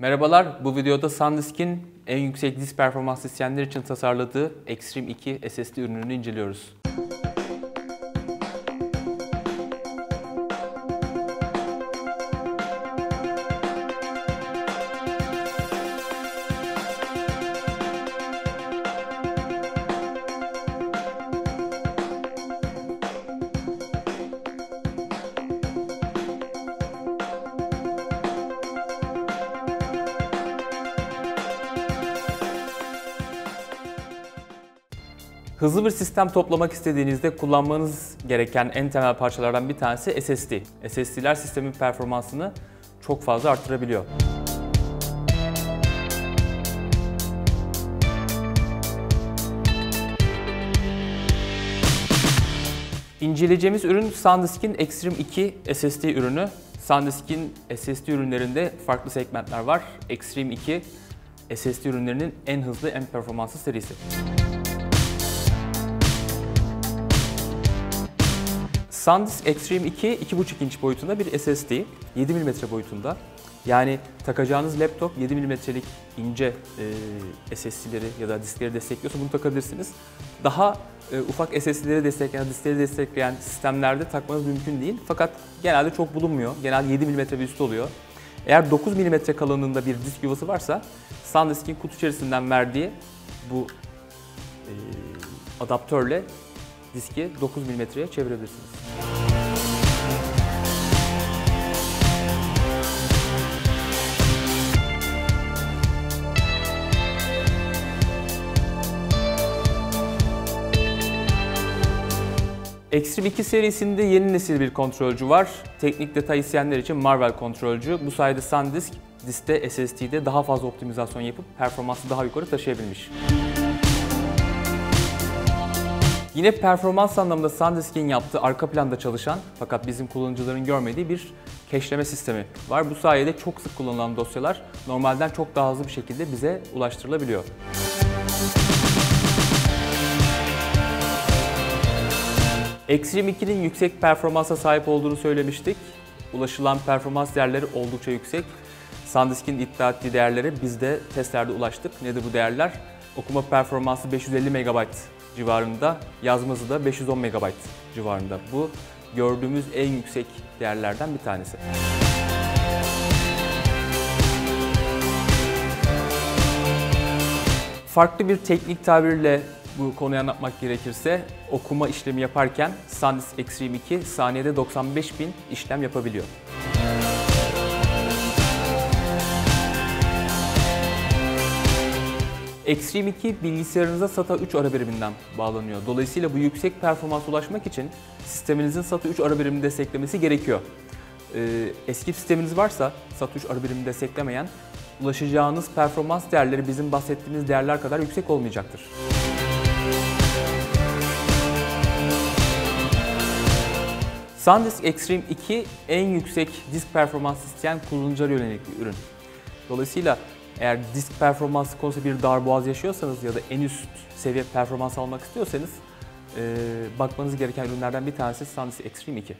Merhabalar, bu videoda SanDisk'in en yüksek disk performans isteyenler için tasarladığı Extreme 2 SSD ürününü inceliyoruz. Hızlı bir sistem toplamak istediğinizde kullanmanız gereken en temel parçalardan bir tanesi SSD. SSD'ler sistemin performansını çok fazla artırabiliyor. İnceleyeceğimiz ürün SanDisk'in Extreme 2 SSD ürünü. SanDisk'in SSD ürünlerinde farklı segmentler var. Extreme 2 SSD ürünlerinin en hızlı, en performanslı serisi. SanDisk Extreme 2 2.5 inç boyutunda bir SSD, 7 mm boyutunda. Yani takacağınız laptop 7 mm'lik ince e, SSD'leri ya da diskleri destekliyorsa bunu takabilirsiniz. Daha e, ufak SSD'leri destekleyen, diskleri destekleyen sistemlerde takmanız mümkün değil. Fakat genelde çok bulunmuyor. Genelde 7 mm ve üstü oluyor. Eğer 9 mm kalınlığında bir disk yuvası varsa SanDisk'in kutu içerisinden verdiği bu e, adaptörle diski 9 mm'ye çevirebilirsiniz. Extreme 2 serisinde yeni nesil bir kontrolcü var. Teknik detay isteyenler için Marvel kontrolcü. Bu sayede SanDisk diskte SSD'de daha fazla optimizasyon yapıp performansı daha yukarı taşıyabilmiş. Yine performans anlamında SanDisk'in yaptığı arka planda çalışan fakat bizim kullanıcıların görmediği bir cache'leme sistemi var. Bu sayede çok sık kullanılan dosyalar normalden çok daha hızlı bir şekilde bize ulaştırılabiliyor. Extreme 2'nin yüksek performansa sahip olduğunu söylemiştik. Ulaşılan performans değerleri oldukça yüksek. SanDisk'in iddia ettiği değerlere biz de testlerde ulaştık. Nedir bu değerler? Okuma performansı 550 MB civarında, yazması da 510 MB civarında. Bu gördüğümüz en yüksek değerlerden bir tanesi. Farklı bir teknik tabirle bu konuyu anlatmak gerekirse okuma işlemi yaparken SanDisk Extreme 2 saniyede 95 bin işlem yapabiliyor. Extreme 2 bilgisayarınıza SATA 3 ara biriminden bağlanıyor. Dolayısıyla bu yüksek performansa ulaşmak için sisteminizin SATA 3 ara birimini desteklemesi gerekiyor. Ee, eski sisteminiz varsa SATA 3 ara birimini desteklemeyen ulaşacağınız performans değerleri bizim bahsettiğimiz değerler kadar yüksek olmayacaktır. SanDisk Extreme 2 en yüksek disk performans isteyen kullanıcılara yönelik bir ürün. Dolayısıyla eğer disk performansı konusunda bir darboğaz yaşıyorsanız ya da en üst seviye performans almak istiyorsanız bakmanız gereken ürünlerden bir tanesi SanDisk Extreme 2.